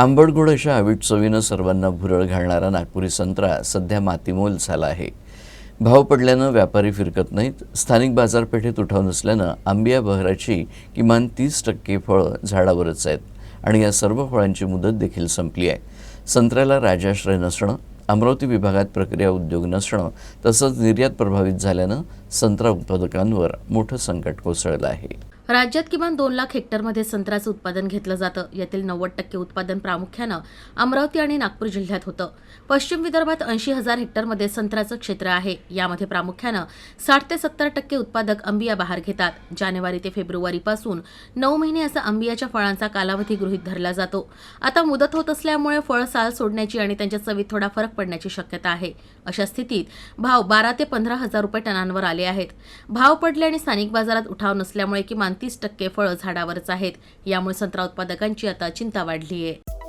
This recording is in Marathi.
आंबट अशा आवीट चवीनं सर्वांना भुरळ घालणारा नागपुरी संत्रा सध्या मातीमोल झाला आहे. भाव पडल्यानं व्यापारी फिरकत नाहीत. स्थानिक बाजारपेठेत उठाव नसल्यानं आंबिया बहराची किमान तीस टक्के फळं झाडावरच आहेत आणि या सर्व फळांची मुदत देखील संपली आहे. संत्र्याला राजाश्रय नसणं अमरावती विभागात प्रक्रिया उद्योग नसणं तसंच निर्यात प्रभावित झाल्यानं संत्रा उत्पादकांवर मोठं संकट कोसळलं आहे. राज्यात किमान दोन लाख हेक्टरमध्ये संत्र्याचं उत्पादन घेतलं जातं. यातील नव्वद टक्के उत्पादन प्रामुख्यानं अमरावती आणि नागपूर जिल्ह्यात होतं. पश्चिम विदर्भात ऐंशी हजार हेक्टरमध्ये संत्र्याचं क्षेत्र आहे. यामध्ये प्रामुख्यानं साठ ते सत्तर टक्के उत्पादक अंबिया बहार घेतात. जानेवारी ते फेब्रुवारीपासून नऊ महिने असा अंबियाच्या फळांचा कालावधी गृहीत धरला जातो. आता मुदत होत असल्यामुळे फळ साल सोडण्याची आणि त्यांच्या चवीत थोडा फरक पडण्याची शक्यता आहे. अशा स्थितीत भाव बारा ते पंधरा हजार रुपये टनांवर आले आहेत. भाव पडले आणि स्थानिक बाजारात उठाव नसल्यामुळे किमान तीस टक्के फळं झाडावरच आहेत. यामुळे संत्रा उत्पादकांची आता चिंता वाढली आहे